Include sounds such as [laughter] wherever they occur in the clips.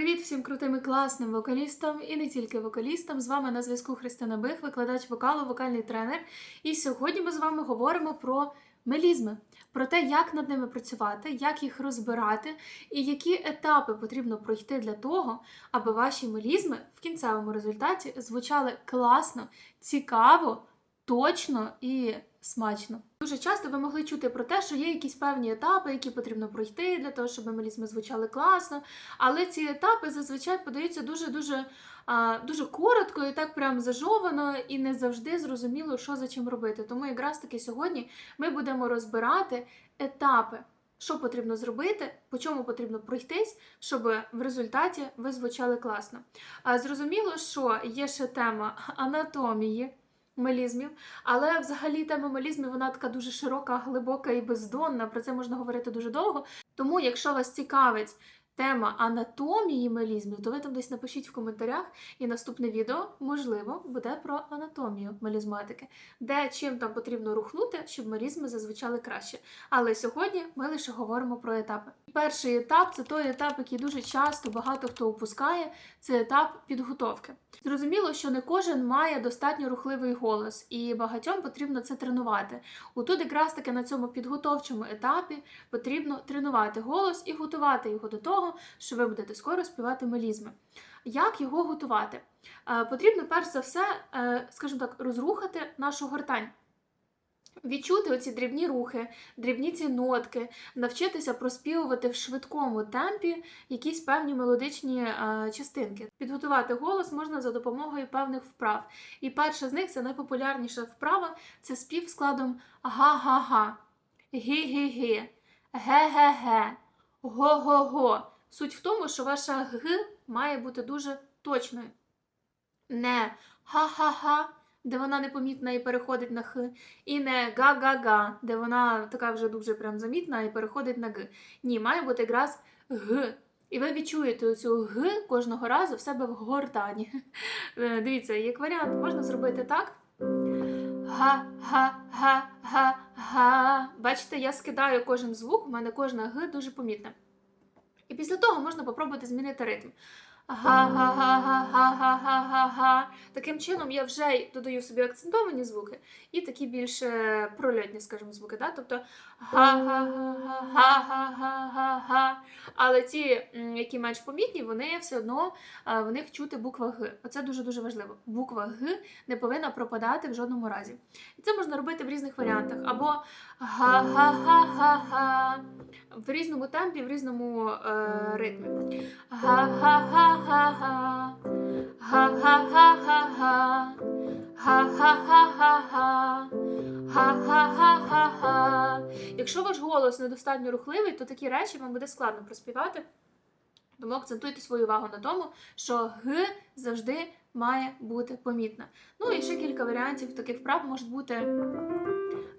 Привіт всім крутим і класним вокалістам і не тільки вокалістам. З вами на зв'язку Христина Бих, викладач вокалу, вокальний тренер. І сьогодні ми з вами говоримо про мелізми, про те, як над ними працювати, як їх розбирати, і які етапи потрібно пройти для того, аби ваші мелізми в кінцевому результаті звучали класно, цікаво, точно і смачно. Дуже часто ви могли чути про те, що є якісь певні етапи, які потрібно пройти для того, щоб мелізми звучали класно. Але ці етапи зазвичай подаються дуже-дуже дуже коротко і так прям зажовано, і не завжди зрозуміло, що за чим робити. Тому якраз таки сьогодні ми будемо розбирати етапи. Що потрібно зробити, по чому потрібно пройтись, щоб в результаті ви звучали класно. А, Зрозуміло, що є ще тема анатомії мелізмів, але взагалі тема мелізмів вона така дуже широка, глибока і бездонна. Про це можна говорити дуже довго. Тому, якщо вас цікавить тема анатомії мелізмів, то ви там десь напишіть в коментарях, і наступне відео, можливо, буде про анатомію мелізматики, де чим там потрібно рухнути, щоб мелізми зазвучали краще. Але сьогодні ми лише говоримо про етапи. Перший етап це той етап, який дуже часто багато хто опускає, це етап підготовки. Зрозуміло, що не кожен має достатньо рухливий голос, і багатьом потрібно це тренувати. Отут якраз таки на цьому підготовчому етапі потрібно тренувати голос і готувати його до того, що ви будете скоро співати мелізми. Як його готувати? Е, Потрібно перш за все, е, скажімо так, розрухати нашу гортань. Відчути оці дрібні рухи, дрібні ці нотки, навчитися проспівувати в швидкому темпі якісь певні мелодичні е, частинки. Підготувати голос можна за допомогою певних вправ. І перша з них це найпопулярніша вправа це спів складом га-га-га, гі-гі-гі, ге-ге-ге, го-го-го. Суть в тому, що ваша г має бути дуже точною. Не ха-ха-ха, де вона непомітна і переходить на х, і не га-га-га, де вона така вже дуже прям замітна і переходить на г. Ні, має бути якраз г. І ви відчуєте цю г кожного разу в себе в гортані. Е, Дивіться, як варіант, можна зробити так. Га-га-га-га-га. Бачите, я скидаю кожен звук, у мене кожна г дуже помітна. І після того можна попробувати змінити ритм. Га-га-га-га-га-га-га. Таким чином я вже додаю собі акцентовані звуки і такі більш прольотні, скажімо, звуки. Да? Тобто га-га-га-га-га-га-га. Але ті, які менш помітні, вони все одно е, в них чути буква Г. Оце дуже-дуже важливо. Буква Г не повинна пропадати в жодному разі. І це можна робити в різних варіантах. Або га-га-га-га-га. В різному темпі, в різному е, ритмі. Га-га-га-га-га. Га-га-га-га-га. Якщо ваш голос недостатньо рухливий, то такі речі вам буде складно проспівати. Тому акцентуйте свою увагу на тому, що г завжди має бути помітна. Ну і ще кілька варіантів таких вправ можуть бути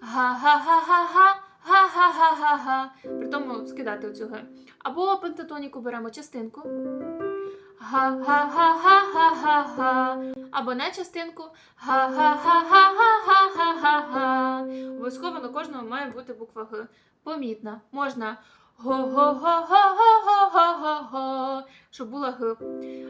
га-га-га-га-га. Га-га-га-га-га. При тому скидати оцю г. Або пентатоніку беремо частинку. Га-га-га-га-га-га-га. Або не частинку. Га-га-га-га-га-га-га. Обов'язково на кожному має бути буква Г. Помітна. Можна го-го-го-го-го-го-го, щоб була Г.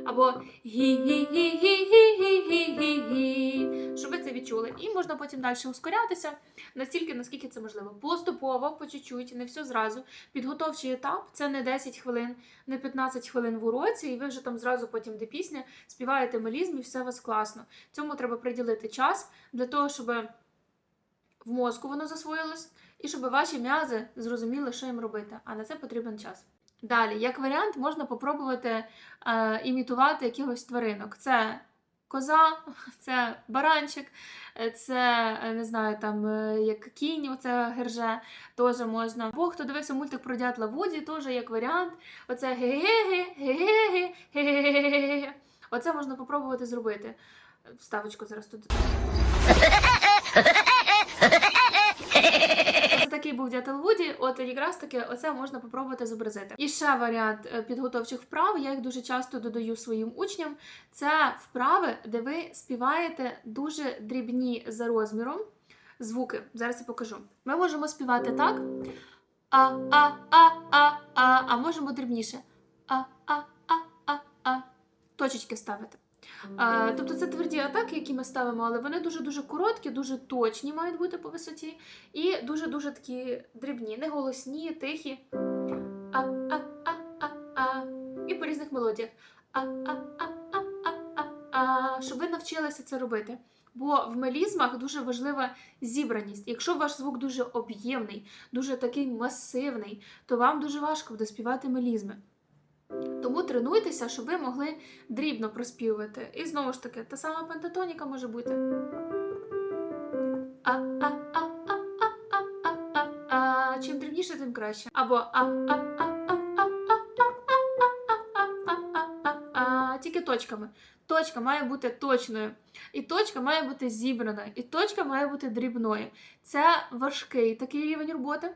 Або гі-гі-гі-гі-гі-гі-гі, щоб ви це відчули. І можна потім далі ускорятися настільки, наскільки це можливо. Поступово, по чуть-чуть, не все зразу. Підготовчий етап це не 10 хвилин, не 15 хвилин в уроці, і ви вже там зразу потім, де пісня, співаєте мелізм і все у вас класно. Цьому треба приділити час для того, щоб в мозку воно засвоїлось, і щоб ваші м'язи зрозуміли, що їм робити. А на це потрібен час. Далі, як варіант, можна попробувати е, імітувати якихось тваринок. Це коза, [laughs] це баранчик, е, це е, не знаю, там е, як кінь, оце герже, теж можна. Або хто дивився мультик про дятла Вуді, теж як варіант. Оце ге-ге-ге, ге-ге-ге, ге-ге-ге. Оце можна попробувати зробити. Вставочку зараз тут. Такий був дятел Вуді, от якраз таки оце можна попробувати зобразити. І ще варіант е, підготовчих вправ, я їх дуже часто додаю своїм учням. Це вправи, де ви співаєте дуже дрібні за розміром звуки. Зараз я покажу. Ми можемо співати так. А, а, можемо дрібніше. А, а, а, а, точечки ставите. Тобто це тверді атаки, які ми ставимо, але вони дуже-дуже короткі, дуже точні мають бути по висоті, і дуже-дуже такі дрібні, не голосні, тихі. А-а-а-а-а. І по різних мелодіях. А-а-а-а-а-а. Щоб ви навчилися це робити. Бо в мелізмах дуже важлива зібраність. Якщо ваш звук дуже об'ємний, дуже такий масивний, то вам дуже важко буде співати мелізми. Тому тренуйтеся, щоб ви могли дрібно проспівувати. І знову ж таки, та сама пентатоніка може бути. Чим дрібніше, тим краще. Або а-а-а-а-а-а-а-а-а. Тільки точками. Точка має бути точною. І точка має бути зібраною. І точка має бути дрібною. Це важкий такий рівень роботи.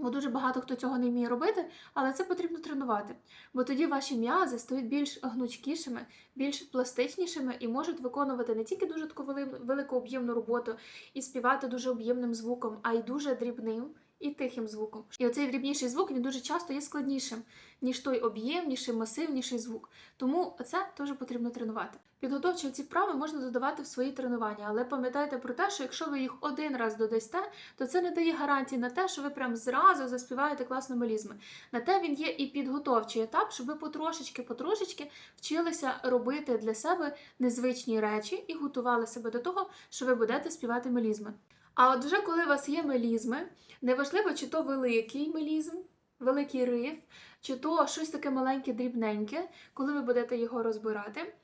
Бо дуже багато хто цього не вміє робити, але це потрібно тренувати. Бо тоді ваші м'язи стають більш гнучкішими, більш пластичнішими і можуть виконувати не тільки дуже таку велику об'ємну роботу і співати дуже об'ємним звуком, а й дуже дрібним і тихим звуком. І оцей дрібніший звук він дуже часто є складнішим, ніж той об'ємніший, масивніший звук. Тому це теж потрібно тренувати. Підготовчі ці вправи можна додавати в свої тренування, але пам'ятайте про те, що якщо ви їх один раз додасте, то це не дає гарантії на те, що ви прям зразу заспіваєте класно мелізми. На те він є і підготовчий етап, щоб ви потрошечки-потрошечки вчилися робити для себе незвичні речі і готували себе до того, що ви будете співати мелізми. А от вже коли у вас є мелізми, неважливо, чи то великий мелізм, великий риф, чи то щось таке маленьке, дрібненьке, коли ви будете його розбирати,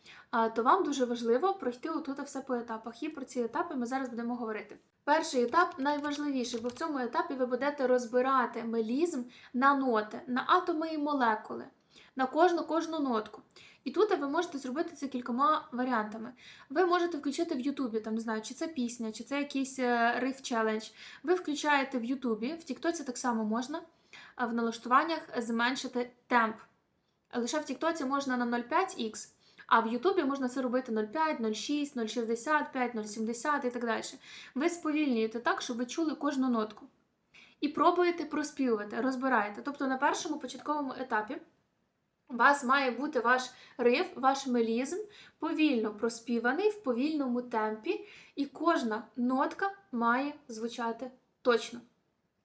то вам дуже важливо пройти отут все по етапах. І про ці етапи ми зараз будемо говорити. Перший етап найважливіший, бо в цьому етапі ви будете розбирати мелізм на ноти, на атоми і молекули, на кожну кожну нотку. І тут ви можете зробити це кількома варіантами. Ви можете включити в Ютубі, там не знаю, чи це пісня, чи це якийсь риф челендж. Ви включаєте в Ютубі, в Тіктоці так само можна в налаштуваннях зменшити темп. Лише в Тіктоці можна на 0,5х, а в Ютубі можна це робити 0,5, 0,6, 0,65, 0,70 і так далі. Ви сповільнюєте так, щоб ви чули кожну нотку. І пробуєте проспівувати, розбираєте. Тобто на першому початковому етапі у вас має бути ваш риф, ваш мелізм повільно проспіваний в повільному темпі, і кожна нотка має звучати точно.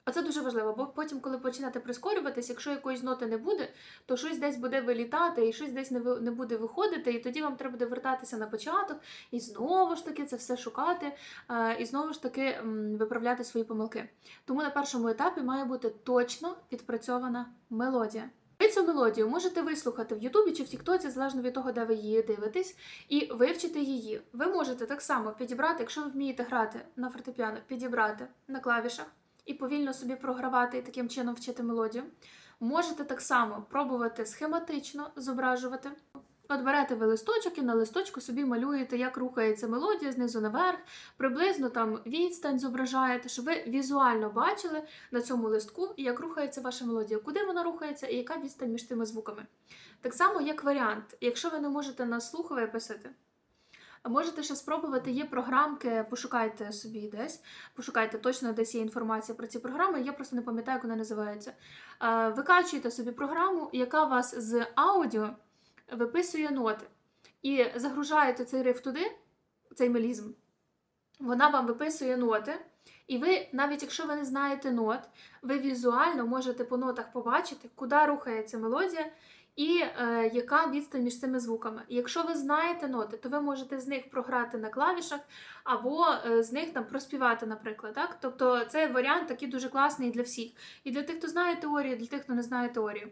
Оце дуже важливо, бо потім, коли почнете прискорюватись, якщо якоїсь ноти не буде, то щось десь буде вилітати, і щось десь не не буде виходити, і тоді вам треба буде вертатися на початок і знову ж таки це все шукати, е, і знову ж таки виправляти свої помилки. Тому на першому етапі має бути точно відпрацьована мелодія. Ви цю мелодію можете вислухати в Ютубі чи в Тіктоці, залежно від того, де ви її дивитесь, і вивчити її. Ви можете так само підібрати, якщо ви вмієте грати на фортепіано, підібрати на клавішах і повільно собі програвати і таким чином вчити мелодію. Можете так само пробувати схематично зображувати. От берете ви листочок і на листочку собі малюєте, як рухається мелодія знизу наверх, приблизно там відстань зображаєте, щоб ви візуально бачили на цьому листку, як рухається ваша мелодія, куди вона рухається і яка відстань між тими звуками. Так само, як варіант, якщо ви не можете на слух виписати, Можете ще спробувати, є програмки, пошукайте собі десь, пошукайте точно десь є інформація про ці програми, я просто не пам'ятаю, як вона називається. Е, Викачуєте собі програму, яка вас з аудіо виписує ноти. І загружаєте цей риф туди, цей мелізм, вона вам виписує ноти. І ви, навіть якщо ви не знаєте нот, ви візуально можете по нотах побачити, куди рухається мелодія і е, яка відстань між цими звуками. Якщо ви знаєте ноти, то ви можете з них програти на клавішах або е, з них там проспівати, наприклад. Так? Тобто це варіант такий дуже класний для всіх. І для тих, хто знає теорію, і для тих, хто не знає теорію.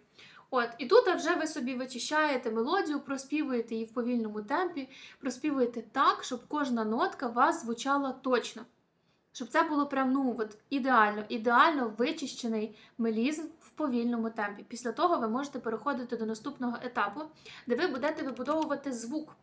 От, і тут вже ви собі вичищаєте мелодію, проспівуєте її в повільному темпі, проспівуєте так, щоб кожна нотка вас звучала точно. Щоб це було прям ну от ідеально, ідеально вичищений мелізм в повільному темпі. Після того ви можете переходити до наступного етапу, де ви будете вибудовувати звук.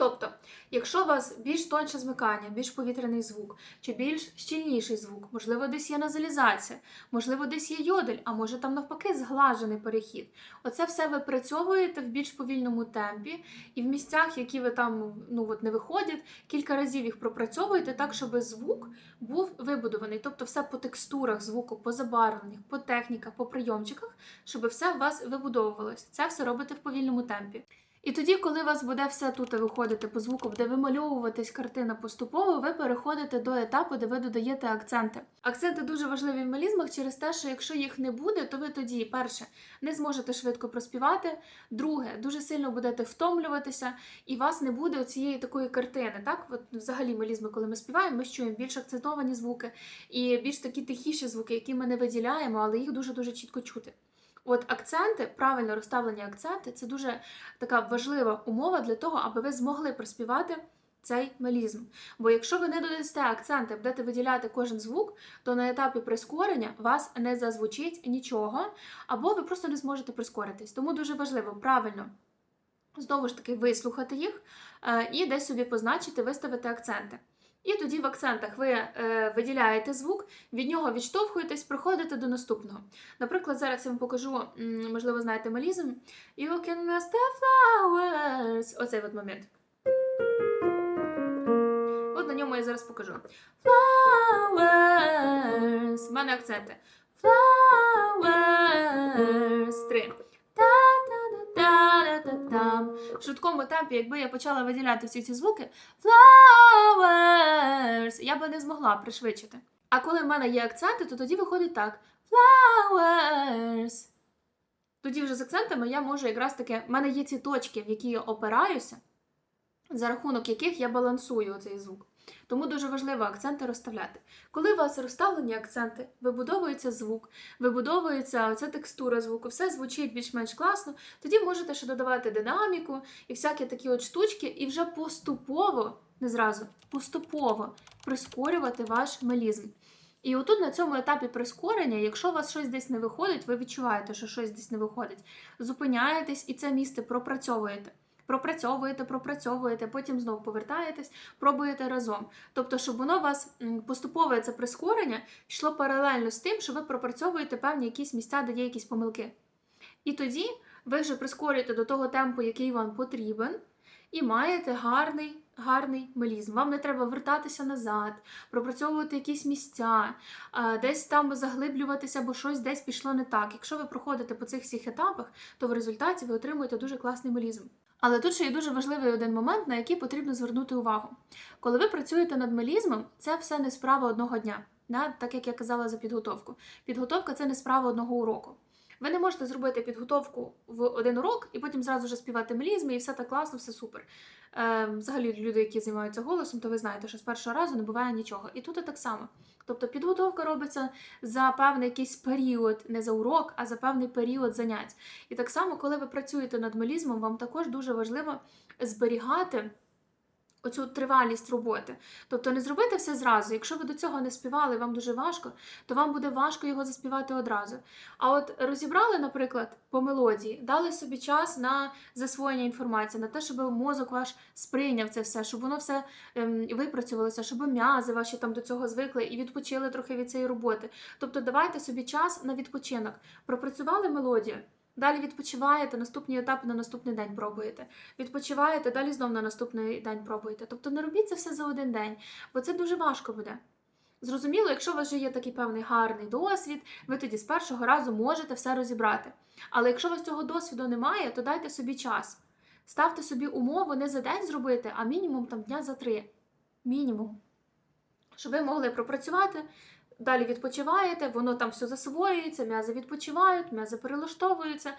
Тобто, якщо у вас більш тонше змикання, більш повітряний звук, чи більш щільніший звук, можливо, десь є назалізація, можливо, десь є йодель, а може там навпаки зглажений перехід. Оце все ви працьовуєте в більш повільному темпі, і в місцях, які ви там ну от не виходять, кілька разів їх пропрацьовуєте так, щоб звук був вибудований. Тобто, все по текстурах звуку, по забарвленнях, по техніках, по прийомчиках, щоб все у вас вибудовувалося. Це все робите в повільному темпі. І тоді, коли у вас буде все тут виходити по звуку, буде вимальовуватись картина поступово, ви переходите до етапу, де ви додаєте акценти. Акценти дуже важливі в мелізмах через те, що якщо їх не буде, то ви тоді, перше, не зможете швидко проспівати. Друге, дуже сильно будете втомлюватися, і вас не буде цієї такої картини. Так, от взагалі мелізми, коли ми співаємо, ми чуємо більш акцентовані звуки і більш такі тихіші звуки, які ми не виділяємо, але їх дуже дуже чітко чути. От акценти, правильно розставлені акценти, це дуже така важлива умова для того, аби ви змогли проспівати цей мелізм. Бо якщо ви не додасте акценти, будете виділяти кожен звук, то на етапі прискорення вас не зазвучить нічого, або ви просто не зможете прискоритись. Тому дуже важливо правильно. Знову ж таки, вислухати їх е, і десь собі позначити, виставити акценти. І тоді в акцентах ви е, виділяєте звук, від нього відштовхуєтесь, проходите до наступного. Наприклад, зараз я вам покажу, можливо, знаєте мелізм. You can miss the flowers. Оцей от момент. От на ньому я зараз покажу. Flowers. У мене акценти. Flowers. Три. Та-та-та-та-та-там. В швидкому темпі, якби я почала виділяти всі ці звуки, flowers, я би не змогла пришвидшити. А коли в мене є акценти, то тоді виходить так: flowers. Тоді вже з акцентами я можу якраз таки, в мене є ці точки, в які я опираюся, за рахунок яких я балансую цей звук. Тому дуже важливо акценти розставляти. Коли у вас розставлені акценти, вибудовується звук, вибудовується ця текстура звуку, все звучить більш-менш класно, тоді можете ще додавати динаміку і всякі такі от штучки, і вже поступово, не зразу, поступово прискорювати ваш мелізм. І отут на цьому етапі прискорення, якщо у вас щось десь не виходить, ви відчуваєте, що щось десь не виходить, зупиняєтесь і це місце пропрацьовуєте. Пропрацьовуєте, пропрацьовуєте, потім знову повертаєтесь, пробуєте разом. Тобто, щоб воно у вас поступове це прискорення йшло паралельно з тим, що ви пропрацьовуєте певні якісь місця, де є якісь помилки. І тоді ви вже прискорюєте до того темпу, який вам потрібен, і маєте гарний, гарний мелізм. Вам не треба вертатися назад, пропрацьовувати якісь місця, десь там заглиблюватися, бо щось десь пішло не так. Якщо ви проходите по цих всіх етапах, то в результаті ви отримуєте дуже класний мелізм. Але тут ще є дуже важливий один момент, на який потрібно звернути увагу. Коли ви працюєте над мелізмом, це все не справа одного дня, так як я казала за підготовку. Підготовка це не справа одного уроку. Ви не можете зробити підготовку в один урок і потім зразу ж співати мелізми, і все так класно, все супер. Е, взагалі, люди, які займаються голосом, то ви знаєте, що з першого разу не буває нічого. І тут і так само. Тобто підготовка робиться за певний якийсь період, не за урок, а за певний період занять. І так само, коли ви працюєте над мелізмом, вам також дуже важливо зберігати. Оцю тривалість роботи. Тобто не зробити все зразу. Якщо ви до цього не співали, вам дуже важко, то вам буде важко його заспівати одразу. А от розібрали, наприклад, по мелодії, дали собі час на засвоєння інформації, на те, щоб мозок ваш сприйняв це все, щоб воно все ем, випрацювалося, щоб м'язи ваші там до цього звикли і відпочили трохи від цієї роботи. Тобто давайте собі час на відпочинок. Пропрацювали мелодію. Далі відпочиваєте, наступні етапи на наступний день пробуєте. Відпочиваєте, далі знову на наступний день пробуєте. Тобто не робіть це все за один день, бо це дуже важко буде. Зрозуміло, якщо у вас вже є такий певний гарний досвід, ви тоді з першого разу можете все розібрати. Але якщо у вас цього досвіду немає, то дайте собі час. Ставте собі умову не за день зробити, а мінімум там дня за три. Мінімум. Щоб ви могли пропрацювати, далі відпочиваєте, воно там все засвоюється, м'язи відпочивають, м'язи перелаштовуються,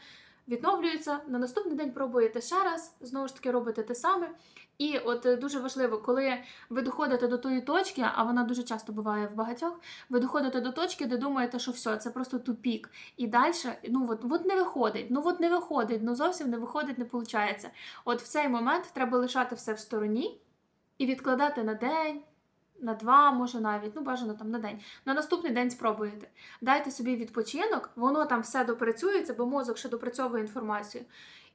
відновлюються. На наступний день пробуєте ще раз, знову ж таки робите те саме. І от е, дуже важливо, коли ви доходите до тої точки, а вона дуже часто буває в багатьох, ви доходите до точки, де думаєте, що все, це просто тупік. І далі, ну от, от не виходить, ну от не виходить, ну зовсім не виходить, не виходить. От в цей момент треба лишати все в стороні і відкладати на день на два, може навіть, ну бажано там на день. На наступний день спробуєте. Дайте собі відпочинок, воно там все допрацюється, бо мозок ще допрацьовує інформацію.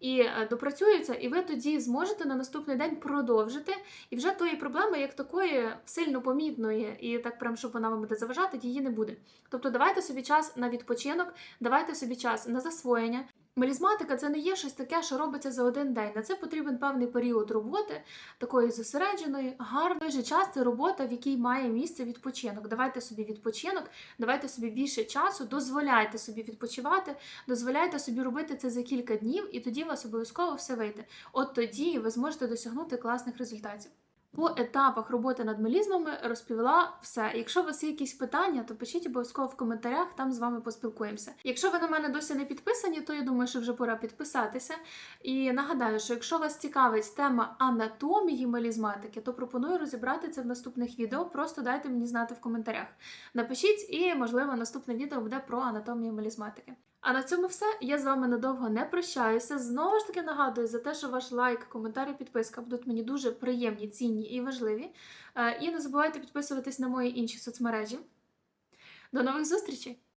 І е, допрацюється, і ви тоді зможете на наступний день продовжити. І вже тої проблеми, як такої сильно помітної, і так прям, щоб вона вам буде заважати, її не буде. Тобто давайте собі час на відпочинок, давайте собі час на засвоєння. Мелізматика це не є щось таке, що робиться за один день. На це потрібен певний період роботи, такої зосередженої, гарної. В же час це робота, в якій має місце відпочинок. Давайте собі відпочинок, давайте собі більше часу, дозволяйте собі відпочивати, дозволяйте собі робити це за кілька днів, і тоді у вас обов'язково все вийде. От тоді ви зможете досягнути класних результатів. По етапах роботи над мелізмами розповіла все. Якщо у вас є якісь питання, то пишіть обов'язково в коментарях, там з вами поспілкуємося. Якщо ви на мене досі не підписані, то я думаю, що вже пора підписатися. І нагадаю, що якщо вас цікавить тема анатомії мелізматики, то пропоную розібрати це в наступних відео. Просто дайте мені знати в коментарях. Напишіть, і можливо наступне відео буде про анатомію мелізматики. А на цьому все. Я з вами надовго не прощаюся. Знову ж таки нагадую за те, що ваш лайк, коментар і підписка будуть мені дуже приємні, цінні і важливі. Е, І не забувайте підписуватись на мої інші соцмережі. До нових зустрічей!